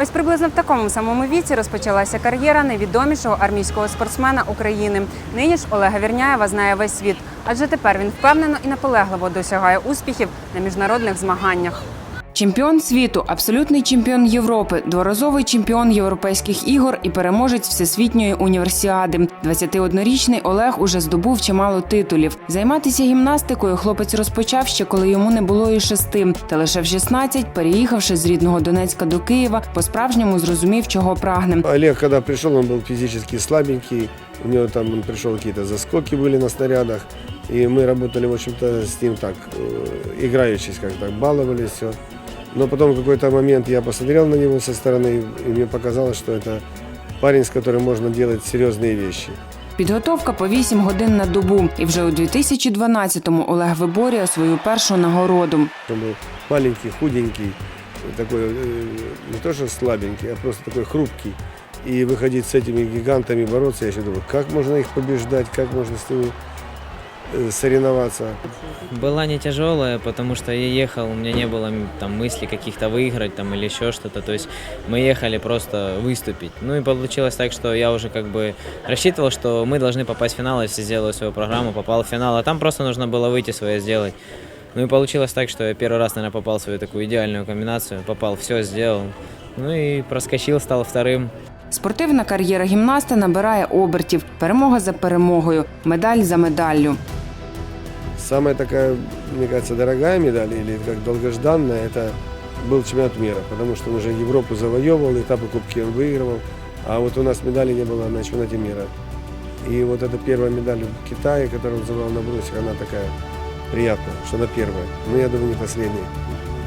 Ось приблизно в такому самому віці розпочалася кар'єра найвідомішого армійського спортсмена України. Нині ж Олега Вірняєва знає весь світ, адже тепер він впевнено і наполегливо досягає успіхів на міжнародних змаганнях Чемпіон світу, абсолютний чемпіон Європи, дворазовий чемпіон європейських ігор і переможець всесвітньої універсіади. 21-річний Олег уже здобув чимало титулів. Займатися гімнастикою хлопець розпочав ще коли йому не було і шести. Та лише в 16, переїхавши з рідного Донецька до Києва, по-справжньому зрозумів, чого прагне. Олег, когда пришел, он был физически слабенький. У него там он пришел, какие-то заскоки были на снарядах. И мы работали, в общем-то, с ним так, э, играючись, как так, баловали все. Но потом в какой-то момент я посмотрел на него со стороны, и мне показалось, что это парень, с которым можно делать серьезные вещи. Підготовка по 8 годин на добу. І вже у 2012-му Олег виборює свою першу нагороду. Он был маленький, худенький, такой, э, не то что слабенький, а просто такой хрупкий. И выходить с этими гигантами бороться, я еще думаю, как можно их побеждать, как можно с ними э, соревноваться. Была не тяжелая, потому что я ехал, у меня не было м, там мыслей каких-то выиграть там или еще что-то. То есть мы ехали просто выступить. Ну и получилось так, что я уже как бы рассчитывал, что мы должны попасть в финал, если сделаю свою программу, попал в финал, а там просто нужно было выйти свое сделать. Ну и получилось так, что я первый раз, наверное, попал в свою такую идеальную комбинацию, попал, все сделал. Ну и проскочил, стал вторым. Спортивна кар'єра гімнаста набирає обертів, перемога за перемогою, медаль за медаллю. Самая такая, мне кажется, дорогая медаль или как долгожданная, это был чемпионат мира, потому что он уже Европу завоевывал, этапы кубки он выигрывал, а вот у нас медали не было на чемпионате мира. И вот эта первая медаль в Китае, которую он забрал на брусьях, она такая приятная, что она первая. Но я думаю, не последняя.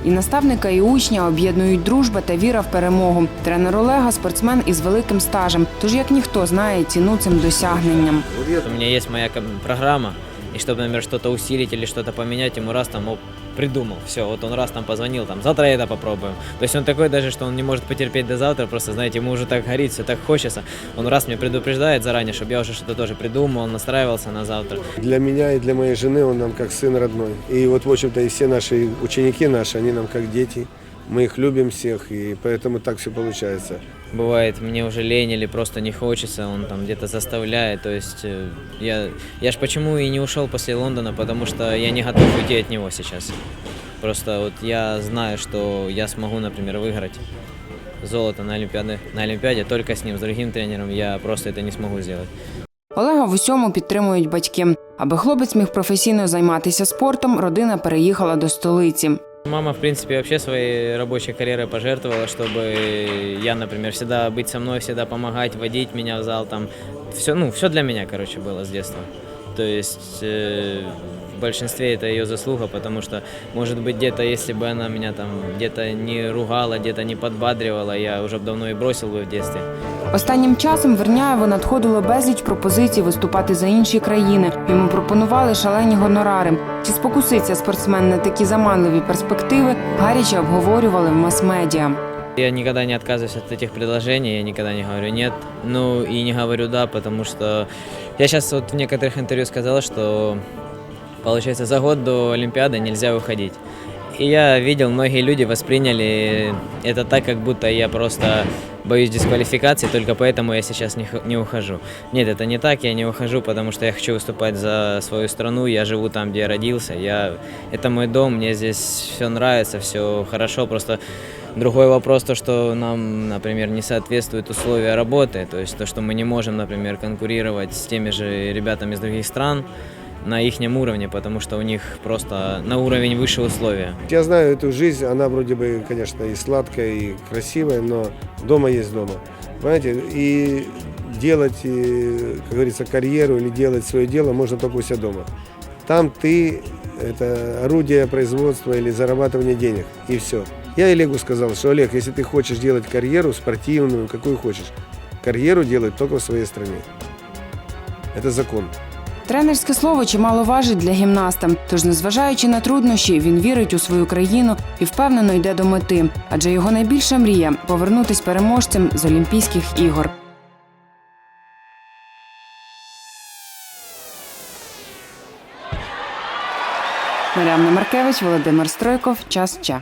І наставника, і учня об'єднують дружба та віра в перемогу. Тренер Олега спортсмен із великим стажем, тож як ніхто знає ціну цим досягненням. Вот я У меня есть моя ком- программа, И чтобы, например, что-то усилить или что-то поменять, ему раз там оп, придумал. Все, вот он раз там позвонил, там, завтра это попробуем. То есть он такой даже, что он не может потерпеть до завтра, просто, знаете, ему уже так горит, все так хочется. Он раз меня предупреждает заранее, чтобы я уже что-то тоже придумал, настраивался на завтра. Для меня и для моей жены он нам как сын родной. И вот, в общем-то, и все наши ученики наши, они нам как дети. Мы их любим всех, и поэтому так все получается. Бывает, мне уже лень или просто не хочется, он там где-то заставляет. То есть э, я, я ж почему и не ушел после Лондона, потому что я не готов уйти от него сейчас. Просто вот я знаю, что я смогу, например, выиграть золото на Олимпиаде, на Олимпиаде только с ним, с другим тренером я просто это не смогу сделать. Олега в усьому підтримують батьки. Аби хлопець міг професійно займатися спортом, родина переїхала до столиці. Мама, в принципе, вообще своей рабочей карьерой пожертвовала, чтобы я, например, всегда быть со мной, всегда помогать, водить меня в зал, там, все, ну, все для меня, короче, было с детства. То есть э, в большинстве это ее заслуга, потому что, может быть, где-то, если бы она меня там где-то не ругала, где-то не подбадривала, я уже б давно и бросил бы в детстве. Останнім часом Верняєву надходило безліч пропозицій виступати за інші країни. Йому пропонували шалені гонорари. Чи спокуситься спортсмен на такі заманливі перспективи, гаряче обговорювали в мас-медіа. Я никогда не отказываюсь от этих предложений, я никогда не говорю нет, ну и не говорю да, потому что я сейчас вот в некоторых интервью сказал, что получается за год до Олимпиады нельзя выходить. И я видел, многие люди восприняли это так, как будто я просто боюсь дисквалификации, только поэтому я сейчас не, не ухожу. Нет, это не так, я не ухожу, потому что я хочу выступать за свою страну, я живу там, где я родился, я, это мой дом, мне здесь все нравится, все хорошо, просто Другой вопрос, то, что нам, например, не соответствуют условия работы, то есть то, что мы не можем, например, конкурировать с теми же ребятами из других стран на их уровне, потому что у них просто на уровень выше условия. Я знаю эту жизнь, она вроде бы, конечно, и сладкая, и красивая, но дома есть дома. Понимаете, и делать, как говорится, карьеру или делать свое дело можно только у себя дома. Там ты – это орудие производства или зарабатывания денег, и все. Я Олегу сказал, что, Олег, если ты хочешь делать карьеру спортивную, какую хочешь, карьеру делай только в своей стране. Это закон. Тренерське слово чимало важить для гімнаста. Тож, незважаючи на труднощі, він вірить у свою країну і впевнено йде до мети. Адже його найбільша мрія повернутись переможцем з Олімпійських ігор. Мар'яна Маркевич, Володимир Стройков. Час Че.